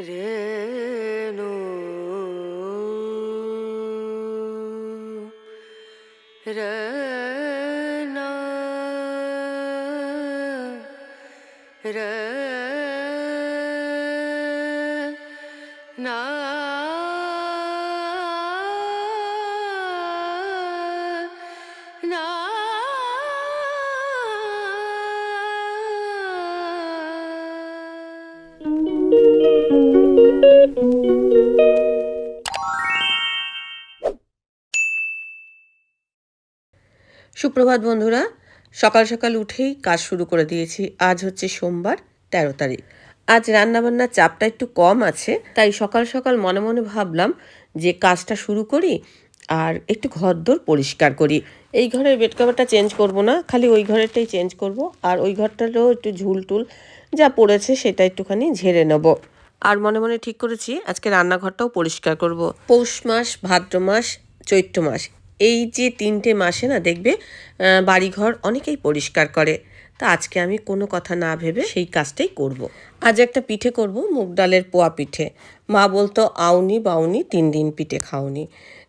रेणु। रे সুপ্রভাত বন্ধুরা, সকাল সকাল উঠেই কাজ শুরু করে দিয়েছি। আজ হচ্ছে সোমবার, তেরো তারিখ। আজ রান্নাবান্নার চাপটা একটু কম আছে, তাই সকাল সকাল মনে মনে ভাবলাম যে কাজটা শুরু করি আর একটু ঘরদোর পরিষ্কার করি। এই ঘরের বেড কভারটা চেঞ্জ করব না, খালি ওই ঘরেরটাই চেঞ্জ করব আর ওই ঘরটারও একটু ঝুল টুল যা পড়েছে সেটা একটুখানি ঝেড়ে নেব। আর মনে মনে ঠিক করেছি, আজকে রান্নাঘরটাও পরিষ্কার করব। পৌষ মাস, ভাদ্র মাস, চৈত্র মাস এই যে তিনটে মাসে না দেখবে বাড়িঘর অনেকেই পরিষ্কার করে। তা আজকে আমি কোনো কথা না ভেবে সেই কাজটাই করব। আজ একটা পিঠে করব, মুগ ডালের পোয়া পিঠে। মা বলতো, আউনি বাউনি, তিন দিন পিঠে খাওনি।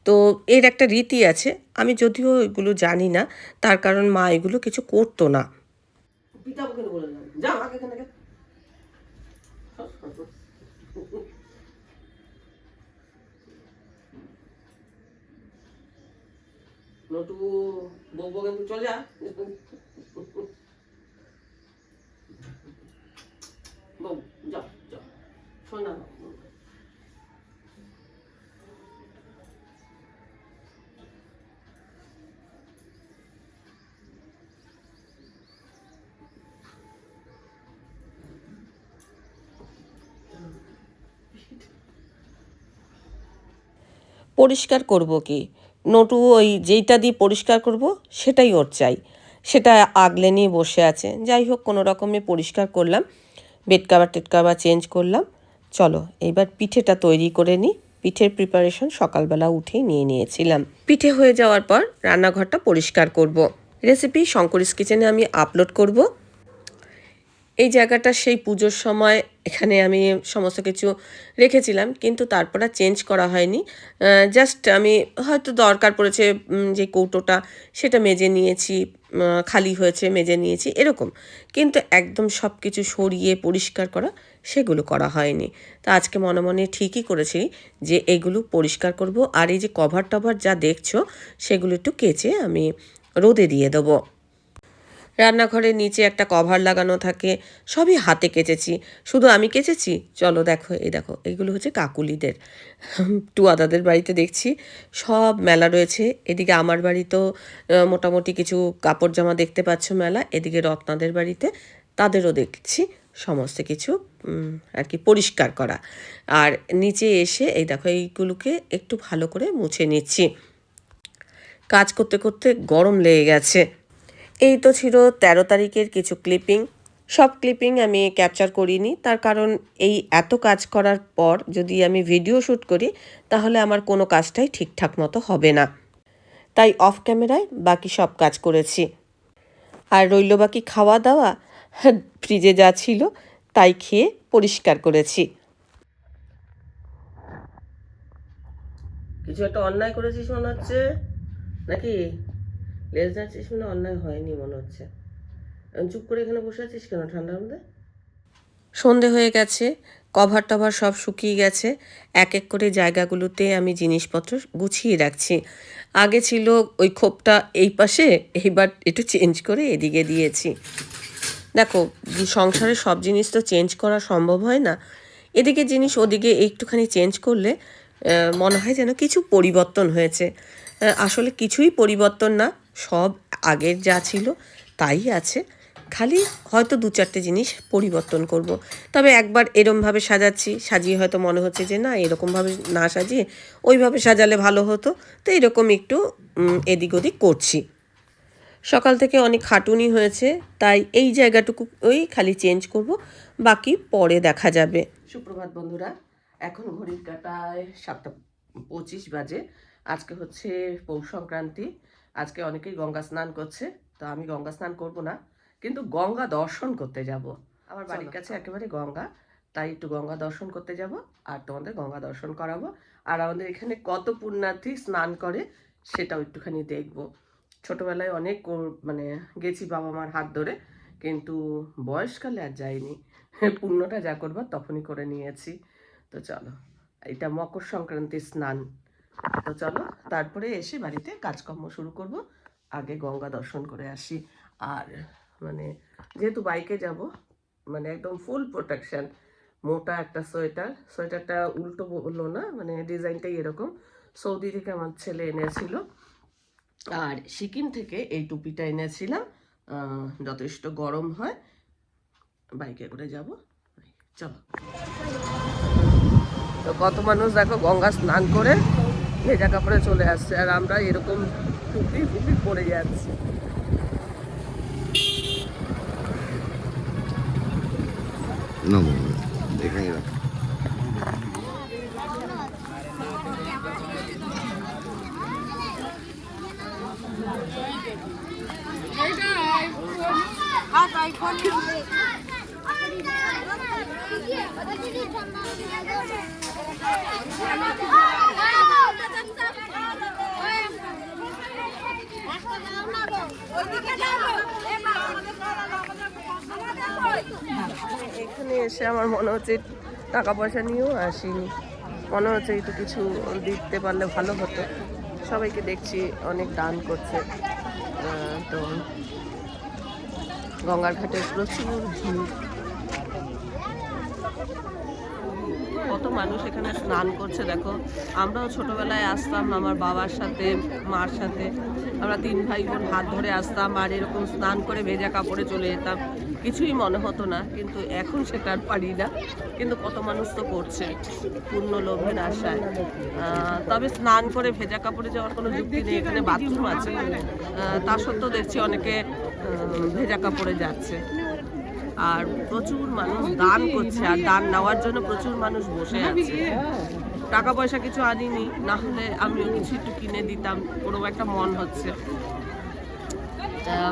তো এর একটা রীতি আছে, আমি যদিও এগুলো জানি না, তার কারণ মা এগুলো কিছু করতো না। নটু বলব কিন্তু চলে যা। বউ, পরিষ্কার করব কি? নটু ওই যেইটা দিয়ে পরিষ্কার করব, সেটাই ওর চাই। সেটা আগলে নিয়ে বসে আছে। যাই হোক, কোনো রকমে পরিষ্কার করলাম। বেড কাভার, টেড কাভার চেঞ্জ করলাম। চলো এবার পিঠেটা তৈরি করে নিই। পিঠের প্রিপারেশন সকালবেলা উঠেই নিয়ে নিয়েছিলাম। পিঠে হয়ে যাওয়ার পর রান্নাঘরটা পরিষ্কার করব। রেসিপি শঙ্করিস কিচেনে আমি আপলোড করব। এই জায়গাটা সেই পুজোর সময় এখানে আমি সমস্ত কিছু রেখেছিলাম, কিন্তু তারপর আর চেঞ্জ করা হয়নি। জাস্ট আমি হয়তো দরকার পড়েছে যে কৌটোটা সেটা মেজে নিয়েছি খালি হয়েছে, মেজে নিয়েছি, এরকম। কিন্তু একদম সব কিছু সরিয়ে পরিষ্কার করা, সেগুলো করা হয়নি। তা আজকে মনে মনে ঠিকই করেছি যে এগুলো পরিষ্কার করব, আর এই যে কভার টভার যা দেখছ, সেগুলো একটু কেচে আমি রোদে দিয়ে দেবো। রান্নাঘরের নিচে একটা কভার লাগানো থাকে, সবই হাতে কেচেছি। শুধু আমি কেচেছি? চলো দেখো, এই দেখো, এগুলো হচ্ছে কাকুলিদের। টুয়াদাদের বাড়িতে দেখছি, সব মেলা রয়েছে। এদিকে আমার বাড়িতেও মোটামুটি কিছু কাপড় জামা দেখতে পাচ্ছ মেলা, এদিকে রত্নাদের বাড়িতে তাদেরও দেখছি, সমস্ত কিছু আর কি পরিষ্কার করা। আর নিচে এসে, এই দেখো, এইগুলোকে একটু ভালো করে মুছে নিচ্ছি। কাজ করতে করতে গরম লেগে গেছে। এই তো ছিল তেরো তারিখের কিছু ক্লিপিং সব ক্লিপিং আমি ক্যাপচার করিনি, তার কারণ এই এত কাজ করার পর যদি আমি ভিডিও শ্যুট করি, তাহলে আমার কোনো কাজটাই ঠিকঠাক মতো হবে না। তাই অফ ক্যামেরায় বাকি সব কাজ করেছি। আর রইল বাকি খাওয়া দাওয়া ফ্রিজে যা ছিল, তাই খেয়ে পরিষ্কার করেছি। কিছু একটা অন্যায় করেছিস মনে হচ্ছে? নাকি? লেজ নাড়ছিস মানে অন্যায় হয়নি মনে হচ্ছে। চুপ করে এখানে বসে আছিস কেন ঠান্ডার মধ্যে? সন্ধে হয়ে গেছে, কভার টভার সব শুকিয়ে গেছে, এক এক করে জায়গাগুলোতে আমি জিনিসপত্র গুছিয়ে রাখছি। আগে ছিল ওই খোপটা এই পাশে, এইবার একটু চেঞ্জ করে এদিকে দিয়েছি। দেখো সংসারে সব জিনিস তো চেঞ্জ করা সম্ভব হয় না। এদিকে জিনিস ওদিকে একটুখানি চেঞ্জ করলে মনে হয় যেন কিছু পরিবর্তন হয়েছে। আসলে কিছুই পরিবর্তন না সব আগের যা ছিল তাই আছে। খালি হয়তো দু চারটে জিনিস পরিবর্তন করব। তবে একবার এরমভাবে সাজাচ্ছি, সাজিয়ে হয়তো মনে হচ্ছে যে না, এরকমভাবে না সাজিয়ে ওইভাবে সাজালে ভালো হতো। তো এরকম একটু এদিক ওদিক করছি। সকাল থেকে অনেক খাটুনি হয়েছে, তাই এই জায়গাটুকু ওই খালি চেঞ্জ করব, বাকি পরে দেখা যাবে। সুপ্রভাত বন্ধুরা, এখন ঘড়ির কাটায় সাতটা পঁচিশ বাজে। আজকে হচ্ছে পৌষ সংক্রান্তি। আজকে অনেকেই গঙ্গা স্নান করছে তো আমি গঙ্গা স্নান করব না কিন্তু গঙ্গা দর্শন করতে যাব। আমার বাড়ির কাছে একেবারে গঙ্গা তাই একটু গঙ্গা দর্শন করতে যাব আর তোমাদের গঙ্গা দর্শন করাবো। আর আমাদের এখানে কত পুণ্যার্থী স্নান করে সেটাও একটুখানি দেখব। ছোটবেলায় অনেক মানে গেছি বাবা মার হাত ধরে কিন্তু বয়সকালে আর যাইনি। পুণ্যটা যা করবার তখনই করে নিয়েছি। তো চলো এটা মকর সংক্রান্তির স্নান। তো চলো, তারপরে এসে বাড়িতে কাজকর্ম শুরু করব। আগে গঙ্গা দর্শন করে আসি। আর মানে যেহেতু বাইকে যাব মানে একদম ফুল প্রোটেকশান মোটা একটা সোয়েটার। সোয়েটারটা উল্টো বলল না মানে ডিজাইনটাই এরকম। সৌদি থেকে আমার ছেলে এনেছিল। আর সিকিম থেকে এই টুপিটা এনেছিলাম। যথেষ্ট গরম হয়। বাইকে করে যাব। চলো। তো কত মানুষ দেখো গঙ্গা স্নান করে। ভেজা কাপড়ে চলে আসছে আর আমরা এরকম টুপি ফুপি পরে যাচ্ছি। না এখানে রাখ এখানে এসে আমার মনে হচ্ছে টাকা পয়সা নিয়েও আসিনি। মনে হচ্ছে একটু কিছু দিতে পারলে ভালো হতো। সবাইকে দেখছি অনেক দান করছে। তো গঙ্গার ঘাটে প্রচুর ভিড়। কত মানুষ এখানে স্নান করছে, দেখো। আমরাও ছোটবেলায় আসতাম আমার বাবার সাথে, মার সাথে। আমরা তিন ভাই বোন হাত ধরে আসতাম আর এরকম স্নান করে ভেজা কাপড়ে চলে যেতাম। কিছুই মনে হতো না, কিন্তু এখন সেটা আর পারি না। কিন্তু কত মানুষ তো করছে, পূর্ণ লোভের আশায়। তবে স্নান করে ভেজা কাপড়ে যাওয়ার কোনো যুক্তি নেই, এখানে বাথরুম আছে। তা সত্ত্বেও দেখছি অনেকে ভেজা কাপড়ে যাচ্ছে। আর প্রচুর মানুষ দান করছে, আর দান নেওয়ার জন্য প্রচুর মানুষ বসে আছে। টাকা পয়সা কিছু আনিনি, না হলে আমিও কিছু একটু কিনে দিতাম কোনো একটা মন হচ্ছে।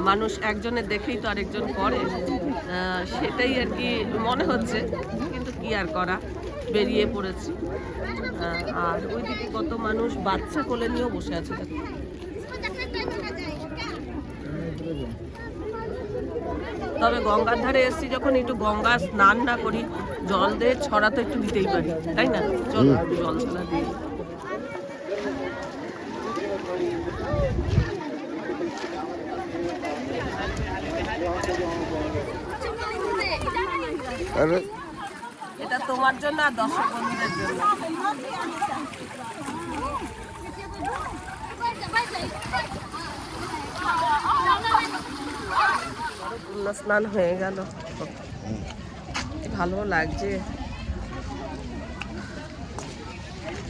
মানুষ একজনের দেখেই তো আরেকজন করে। সেটাই আর কি মনে হচ্ছে, কিন্তু কি আর করা, বেরিয়ে পড়েছি। আর ওইদিকে কত মানুষ বাচ্চা কোলে নিয়েও বসে আছে। তবে গঙ্গার ধারে এসেছি যখন একটু গঙ্গা স্নান না করি জল দিয়ে ছড়া তো একটু দিতেই পারি তাই না চলো একটু জল ছড়া দিই এটা তোমার জন্য আর দর্শক বন্ধুদের জন্য পূর্ণ স্নান হয়ে গেল। ভালো লাগছে।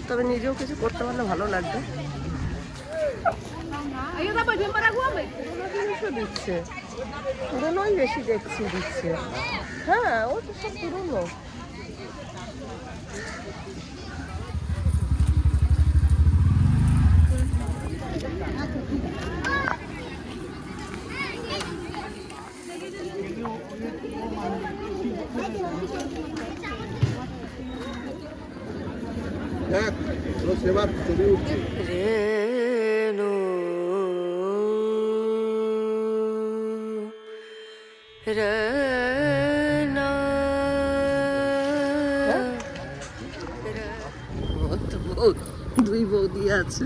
তবে নিজেও কিছু করতে পারলে ভালো লাগবে। দিচ্ছে। পুরোনোই বেশি দেখছি দিচ্ছে। হ্যাঁ ও তো সব পুরোনো। সেবার ছবি উঠছে দুই বৌদি আছে।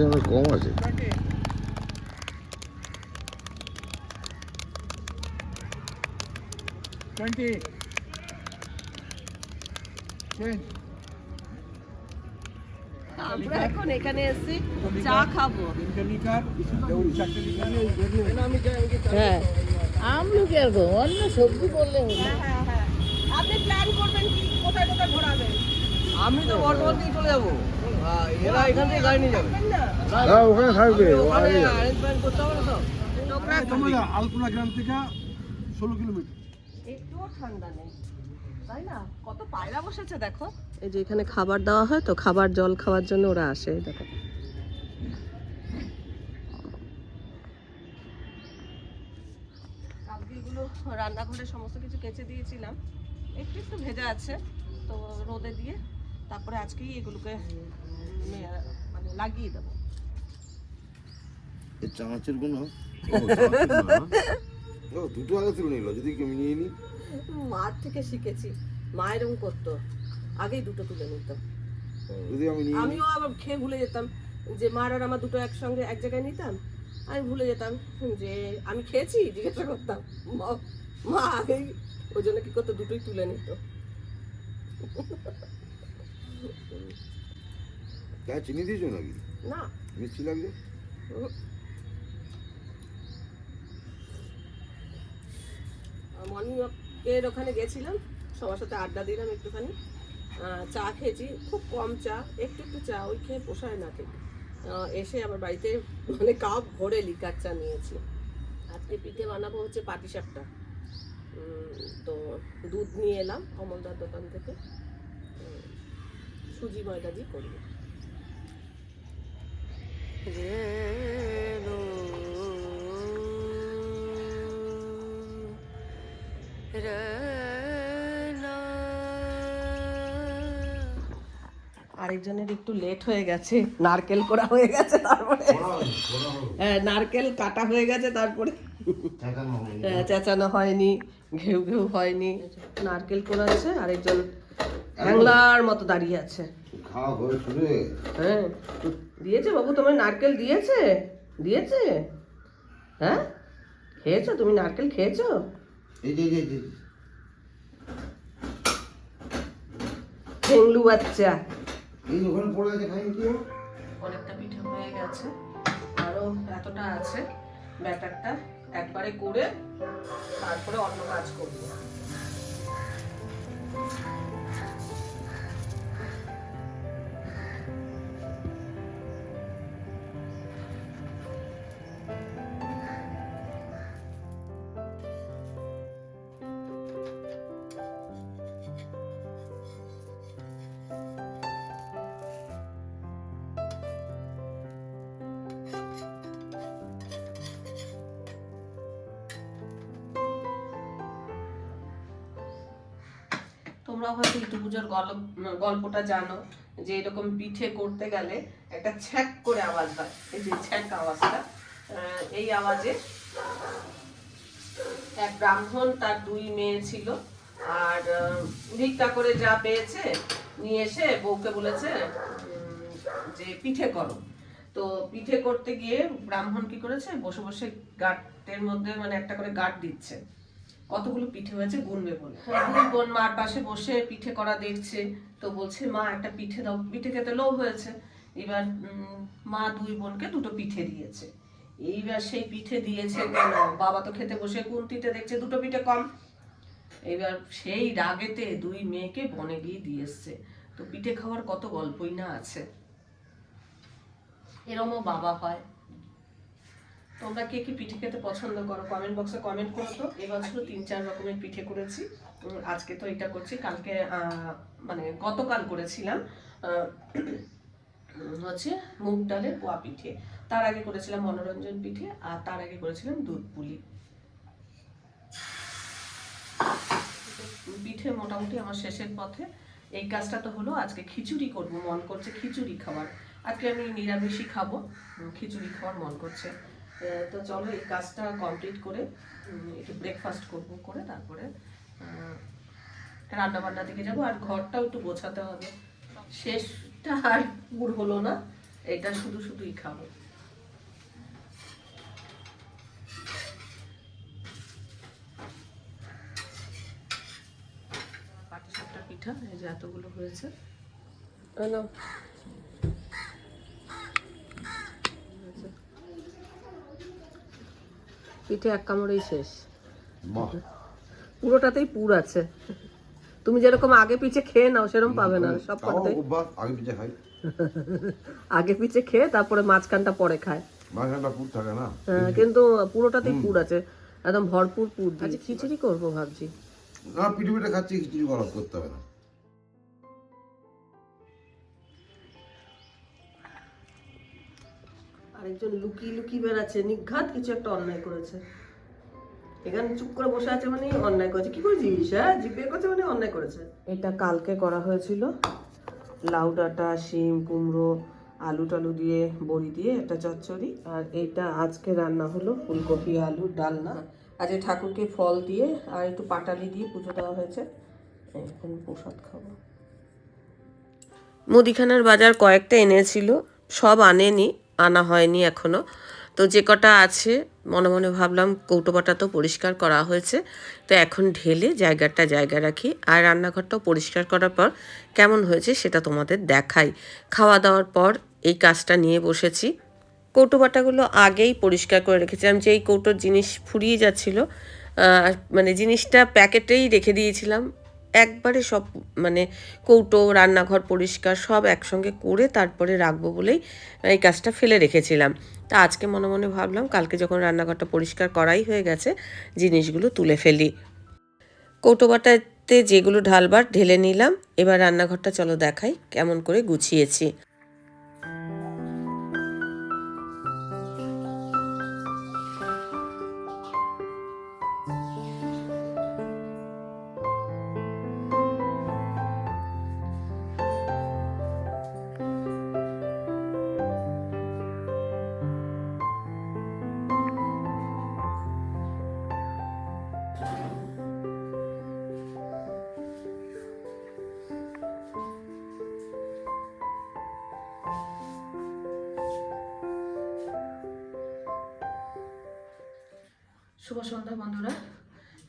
যেন কম আছে। Twenty. Change. আমরা এখন এখানে এসেছি চা খাব। হ্যাঁ। অন্য সবজি করলে হলো আপনি প্ল্যান করবেন কি? কোথায় কোথায় ঘোরাবেন? আমি তো বর্ধমান থেকে চলে যাব। ওখানে থাকবে থেকে একটুও ঠান্ডা নেই তাই না কত পায়রা বসেছে দেখো এই যে এখানে খাবার দেওয়া হয় তো খাবার জল খাওয়ার জন্য ওরা আসে, দেখো। কালকে এগুলো রান্নাঘরে সমস্ত কিছু কেচে দিয়েছিলাম একটু একটু ভেজা আছে তো রোদে দিয়ে তারপরে আজকেই এগুলোকে মানে লাগিয়ে দেবো। এই চানাচের গুণ ও দুটো আগে তুলে নিল যদি কেউ নিয়ে নি। মার থেকে শিখেছি মা এরকম করতো আগেই দুটো তুলে নিত যদি আমি নিয়ে নিই আমিও আবার খেয়ে ভুলে যেতাম যে মার আর আমার দুটো একসঙ্গে এক জায়গায় নিতাম। আমি ভুলে যেতাম যে আমি খেয়েছি জিজ্ঞাসা করতাম মা- মা আগেই ওই জন্য কি করতো? দুটোই তুলে নিত। চা চিনি দিয়েছ নাকি? না। মিষ্টি লাগছে মর্নিং ওয়াকের ওখানে গেছিলাম সবার সাথে আড্ডা দিলাম একটুখানি। চা খেয়েছি খুব কম চা একটু একটু চা ওই খেয়ে পোষায় না ঠিক। এসে আবার বাড়িতে মানে কাপ ভরে লিকার চা নিয়েছি। আজকে পিঠে বানাবো হচ্ছে পাটিসাপটা। তো দুধ নিয়ে এলাম অমলদার দোকান থেকে। সুজি ময়দা দিয়ে করব। আরেকজনের একটু লেট হয়ে গেছে নারকেল করা হয়ে গেছে তারপরে। হ্যাঁ নারকেল কাটা হয়ে গেছে তারপরে। হ্যাঁ, চেঁচানো হয়নি ঘেউ ঘেউ হয়নি। নারকেল কোড়াচ্ছে আরেকজন হ্যাংলার মতো দাঁড়িয়ে আছে। খাওয়া হয়ে শুরু হ্যাঁ। দিয়েছে বাবু তোমার নারকেল দিয়েছে? দিয়েছে? হ্যাঁ? খেয়েছো? তুমি নারকেল খেয়েছো? এই যে এই যে, এই যে। হেংলু বাচ্চা। এই ওখানে পড়ে আছে খাই কি অনেকটা পিঠে হয়ে গেছে। আরও এতটা আছে ব্যাটারটা। একবারে করে তারপরে অন্য কাজ করব। তোমরা হয়তো ইটু পুজোর গল্প গল্পটা জানো, যে এরকম পিঠে করতে গেলে একটা ছ্যাক করে আওয়াজ হয়। এই যে ছ্যাক আওয়াজটা এই আওয়াজে এক ব্রাহ্মণ তার দুই মেয়ে ছিল, আর ভিক্ষা করে যা পেয়েছে নিয়ে এসে বউকে বলেছে যে পিঠে করো। তো পিঠে করতে গিয়ে ব্রাহ্মণ কি করেছে? বসে বসে গাঁটের মধ্যে মানে একটা করে গাঁট দিচ্ছে। কতগুলো পিঠে হয়েছে গুনবে বলে। দুই বোন মার পাশে বসে পিঠে করা দেখছে। তো বলছে, মা, একটা পিঠে দাও। পিঠে খেতে লোভ হয়েছে। এবার মা দুই বোনকে দুটো পিঠে দিয়েছে। এইবার সেই পিঠে দিয়েছে কেন? বাবা তো খেতে বসে কুন্তিতে দেখছে দুটো পিঠে কম। এবার সেই রাগেতে দুই মেয়েকে বনে গিয়ে দিয়ে এসছে। তো পিঠে খাওয়ার কত গল্পই না আছে। এরমও বাবা হয়। তোমরা কে কি পিঠে খেতে পছন্দ করো? কমেন্ট বক্সে কমেন্ট করো তো। এবছর তিন, চার রকমের পিঠে করেছি। আজকে তো এটা করছি। কালকে মানে গতকাল করেছিলাম হচ্ছে মুগ ডালের পোয়া পিঠে। তার আগে করেছিলাম মনোরঞ্জন পিঠে আর তার আগে করেছিলাম দুধ পুলি। পিঠে মোটামুটি আমার শেষের পথে। এই কাজটা তো হলো, আজকে খিচুড়ি করব। মন করছে খিচুড়ি খাবার আজকে আমি নিরামিষই খাব। খিচুড়ি খাওয়ার মন করছে। তো চলো এই কাজটা কমপ্লিট করে একটু ব্রেকফাস্ট করব করে, তারপরে রান্না বান্না দিকে যাব। আর ঘরটাও একটু গোছাতে হবে। শেষটা আর পুর হলো না, এটা শুধু শুধুই খাব। পিঠা, এই যে এতগুলো হয়েছে। পিঠে এক কামড়েই শেষ। পুরোটাতেই পুর আছে। তুমি যেরকম আগে পিছে খেয়ে নাও সেরকম পাবে না। সব কটাতেই আগে পিঠে খাই। আগে পিছে খেয়ে তারপরে মাঝখানটা পরে খায়। মাঝখানটা পুর থাকে না? হ্যাঁ, কিন্তু পুরোটাতেই পুর আছে। একদম ভরপুর পুর আচ্ছা খিচুড়ি করব ভাবছি। না পিঠে পিঠে খাচ্ছি খিচুড়ি গরম করতে হবে না। আরেকজন লুকিয়ে লুকিয়ে বেড়াচ্ছে, নিঘাত কিছু একটা অন্যায় করেছে। এখানে চুপ করে বসে আছে মানে অন্যায় করেছে। কি করেছিস হ্যাঁ? জিভ বের করছে মানে অন্যায় করেছে। এটা কালকে করা হয়েছিল। লাউ ডাঁটা, শিম, কুমড়ো, আলু টালু দিয়ে, বড়ি দিয়ে, একটা চচ্চড়ি। আর এইটা আজকে রান্না হলো ফুলকপি, আলু, ডালনা। আজকে ঠাকুরকে ফল দিয়ে আর একটু পাটালি দিয়ে পুজো দেওয়া হয়েছে। এখন প্রসাদ খাব। মুদিখানার বাজার কয়েকটা এনেছিল, সব আনেনি। আনা হয়নি এখনও। তো যে কটা আছে, মনে মনে ভাবলাম কৌটোবাটা তো পরিষ্কার করা হয়েছে। তো এখন ঢেলে জায়গাটা জায়গা রাখি আর রান্নাঘরটাও পরিষ্কার করার পর কেমন হয়েছে সেটা তোমাদের দেখাই। খাওয়া দাওয়ার পর এই কাজটা নিয়ে বসেছি। কৌটো বাটাগুলো আগেই পরিষ্কার করে রেখেছিলাম। যে এই কৌটোর জিনিস ফুরিয়ে যাচ্ছিল মানে জিনিসটা প্যাকেটেই রেখে দিয়েছিলাম। একবারে সব মানে কৌটো, রান্নাঘর পরিষ্কার সব একসঙ্গে করে তারপরে রাখব বলেই এই কাজটা ফেলে রেখেছিলাম। তা আজকে মনে মনে ভাবলাম কালকে যখন রান্নাঘরটা পরিষ্কার করাই হয়ে গেছে, জিনিসগুলো তুলে ফেলি। কৌটো বাটাতে যেগুলো ঢালবার ঢেলে নিলাম, এবার রান্নাঘরটা চলো দেখাই কেমন করে গুছিয়েছি। শুভ সন্ধ্যা বন্ধুরা।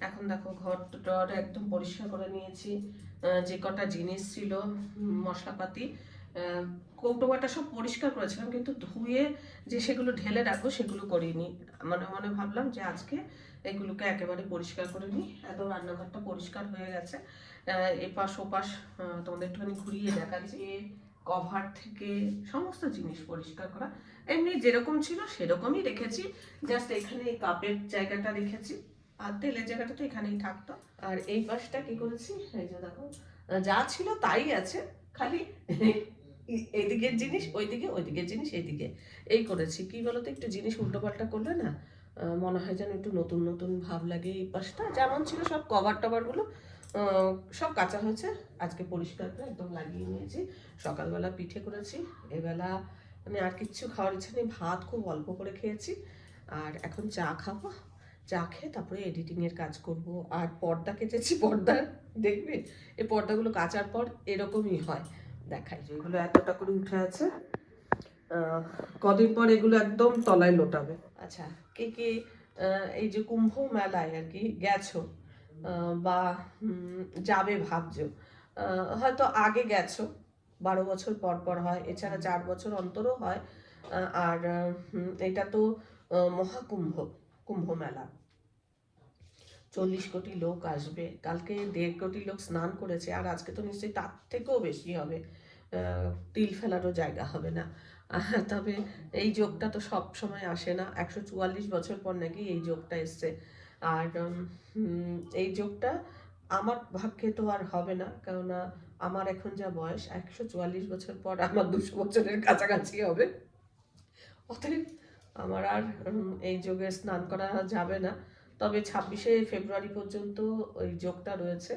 এখন দেখো ঘর টর একদম পরিষ্কার করে নিয়েছি। যে কটা জিনিস ছিল মশলাপাতি আহ, কৌটো বাটা সব পরিষ্কার করেছিলাম কিন্তু ধুয়ে যে সেগুলো ঢেলে রাখব সেগুলো করিনি। মনে মনে ভাবলাম যে আজকে এগুলোকে একেবারে পরিষ্কার করে নিই। একদম রান্নাঘরটা পরিষ্কার হয়ে গেছে। এপাশ ওপাশ তোমাদের একটুখানি ঘুরিয়ে দেখাচ্ছি। কভার থেকে সমস্ত জিনিস পরিষ্কার করা। এমনি যেরকম ছিল সেরকমই রেখেছি। জাস্ট এখানে এই কাপের জায়গাটা রেখেছি। আর তেলের জায়গাটা তো এখানেই থাকতো। আর এই পাশটা কি করেছি? এই যে দেখো, যা ছিল তাই আছে। খালি এদিকের জিনিস, ওইদিকে, ওইদিকের জিনিস এইদিকে এই করেছি। কি বলতো, একটু জিনিস উল্টোপাল্টা করলে না মনে হয় যেন একটু নতুন নতুন ভাব লাগে এই পাশটা। যেমন ছিল সব কভার টভারগুলো সব কাঁচা হয়েছে। আজকে পরিষ্কার করে একদম লাগিয়ে নিয়েছি। সকালবেলা পিঠে করেছি। এবেলা মানে আর কিচ্ছু খাওয়ার ইচ্ছা নেই। ভাত খুব অল্প করে খেয়েছি। আর এখন চা খাব। চা খেয়ে তারপরে এডিটিংয়ের কাজ করব। আর পর্দা কেচেছি। পর্দা, দেখবে? এই পর্দাগুলো কাচার পর এরকমই হয়। দেখাই যে এগুলো এতটা করে উঠে আছে। কদিন পর এগুলো একদম তলায় লোটাবে। আচ্ছা কে কে এই যে কুম্ভ মেলায় আর কি গেছো? বা যাবে ভাবছ। হয়তো আগে গেছো বারো বছর পর পর হয় এছাড়া চার বছর অন্তরও হয়। আর এটা তো মহাকুম্ভ কুম্ভ মেলা। চল্লিশ কোটি লোক আসবে কালকে দেড় কোটি লোক স্নান করেছে আর আজকে তো নিশ্চয়ই তার থেকেও বেশি হবে। তিল ফেলারও জায়গা হবে না। আহ, তবে এই যোগটা তো সব সময় আসে না। একশো চুয়াল্লিশ বছর পর নাকি এই যোগটা এসছে। আর এই যোগটা আমার ভাগ্যে তো আর হবে না। কেননা আমার এখন যা বয়স, একশো চুয়াল্লিশ বছর পর আমার দুশো বছরের কাছাকাছি হবে। অতএব আমার আর এই যোগে স্নান করা যাবে না। তবে ছাব্বিশে ফেব্রুয়ারি পর্যন্ত ওই যোগটা রয়েছে।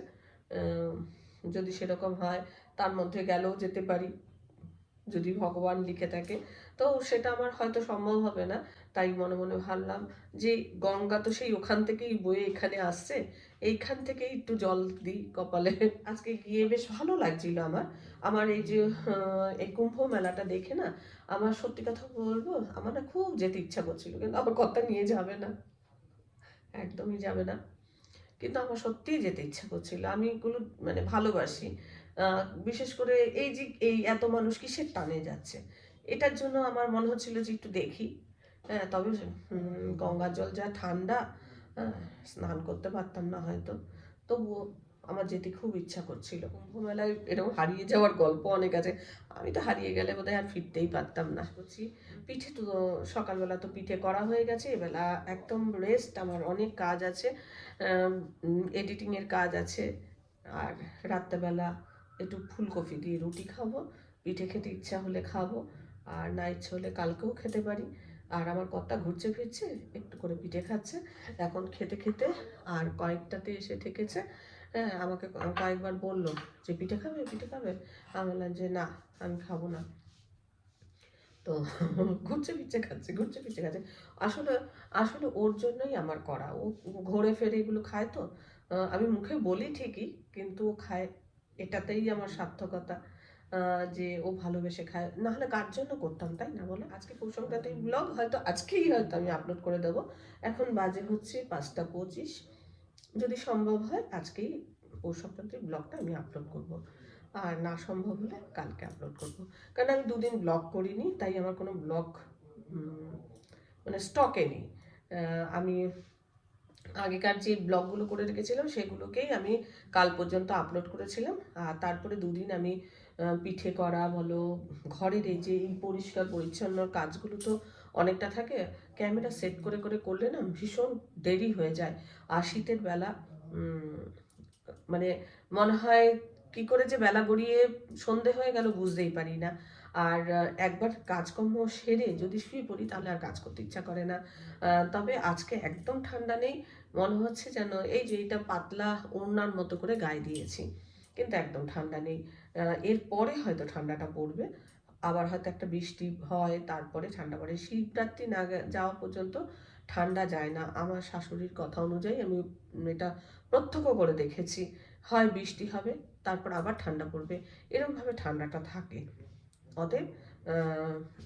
যদি সেরকম হয়, তার মধ্যে গেলেও যেতে পারি। যদি ভগবান লিখে থাকে, তো সেটা আমার হয়তো সম্ভব হবে না। তাই মনে মনে ভাবলাম যে গঙ্গা তো সেই ওখান থেকেই বয়ে এখানে আসছে, এইখান থেকেই একটু জল দিই কপালে। আজকে গিয়ে বেশ ভালো লাগছিল আমার। আমার এই যে এই কুম্ভ মেলাটা দেখে না আমার সত্যি কথা বলব, আমার না খুব যেতে ইচ্ছা করছিল, কিন্তু আমার কথা নিয়ে যাবে না। একদমই যাবে না। কিন্তু আমার সত্যিই যেতে ইচ্ছা করছিল। আমি এগুলো মানে ভালোবাসি। বিশেষ করে এই যে এই এত মানুষ কিসের টানে যাচ্ছে? এটার জন্য আমার মনে হচ্ছিল যে একটু দেখি। হ্যাঁ তবে গঙ্গার জল যা ঠান্ডা হ্যাঁ, স্নান করতে পারতাম না হয়তো। তবুও আমার যেতে খুব ইচ্ছা করছিল। কুম্ভ মেলায় এরকম হারিয়ে যাওয়ার গল্প অনেক আছে। আমি তো হারিয়ে গেলে বোধহয় আর ফিরতেই পারতাম না। বলছি পিঠে তো সকালবেলা তো পিঠে করা হয়ে গেছে এবেলা একদম রেস্ট আমার অনেক কাজ আছে এডিটিংয়ের কাজ আছে। আর রাত্রেবেলা একটু ফুলকপি দিয়ে রুটি খাব পিঠে খেতে ইচ্ছা হলে খাব আর না ইচ্ছে হলে কালকেও খেতে পারি। আর আমার কর্তা ঘুরছে ফিরছে, একটু করে পিঠে খাচ্ছে। এখন খেতে খেতে আর কয়েকটাতে এসে ঠেকেছে। হ্যাঁ আমাকে কয়েকবার বলল যে, পিঠে খাবে পিঠে খাবে? আমি বললাম যে, না, আমি খাব না। তো ঘুরছে ফিরছে, খাচ্ছে, ঘুরছে ফিরছে, খাচ্ছে। আসলে আসলে ওর জন্যই আমার করা। ও ঘোরে ফেরে এগুলো খায় তো। আমি মুখে বলি ঠিকই, কিন্তু ও খায়, এটাতেই আমার সার্থকতা। যে ও ভালোবেসে খায়। না হলে কার জন্য করতাম, তাই না বলো? আজকে পৌষ ব্লগ হয়তো আজকেই হয়তো আমি আপলোড করে দেবো। এখন বাজে হচ্ছে পাঁচটা পঁচিশ। যদি সম্ভব হয়, আজকেই পৌষ ব্লগটা আমি আপলোড করব। আর না সম্ভব হলে কালকে আপলোড করব। কারণ আমি দুদিন ব্লগ করিনি, তাই আমার কোনো ব্লগ মানে স্টকে নেই। আমি আগেকার যে ব্লগগুলো করে রেখেছিলাম, সেগুলোকেই আমি কাল পর্যন্ত আপলোড করেছিলাম। আর তারপরে দুদিন আমি পিঠে করা বলো, ঘরের এই যে এই পরিষ্কার পরিচ্ছন্ন কাজগুলো তো অনেকটা থাকে ক্যামেরা সেট করে করে করলে না ভীষণ দেরি হয়ে যায়। আর শীতের বেলা মানে মনে হয় কি করে যে বেলা গড়িয়ে সন্ধে হয়ে গেল বুঝতেই পারি না। আর একবার কাজকর্ম সেরে যদি শুয়ে পড়ি তাহলে আর কাজ করতে ইচ্ছা করে না। তবে আজকে একদম ঠান্ডা নেই, মনে হচ্ছে যেন এই যে এটা পাতলা ওড়নার মতো করে গায়ে দিয়েছি। কিন্তু একদম ঠান্ডা নেই। এরপরে হয়তো ঠান্ডাটা পড়বে। আবার হয়তো একটা বৃষ্টি হয়, তারপরে ঠান্ডা পড়ে। শিবরাত্রি না যাওয়া পর্যন্ত ঠান্ডা যায় না। আমার শাশুড়ির কথা অনুযায়ী আমি এটা প্রত্যক্ষ করে দেখেছি। হয় বৃষ্টি হবে, তারপর আবার ঠান্ডা পড়বে। এরকমভাবে ঠান্ডাটা থাকে। অতএব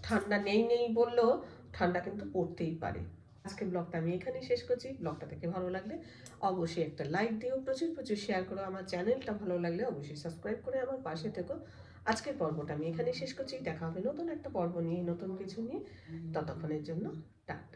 ঠান্ডা নেই নেই বললেও ঠান্ডা কিন্তু পড়তেই পারে। আজকে ব্লগটা আমি এখানেই শেষ করছি। ব্লগটা দেখে ভালো লাগলে অবশ্যই একটা লাইক দিও, প্রচুর প্রচুর শেয়ার করো। আমার চ্যানেলটা ভালো লাগলে অবশ্যই সাবস্ক্রাইব করে আমার পাশে থেকো। আজকের পর্বটা আমি এখানেই শেষ করছি। দেখা হবে নতুন একটা পর্ব নিয়ে, নতুন কিছু নিয়ে। ততক্ষণের জন্য টাটা।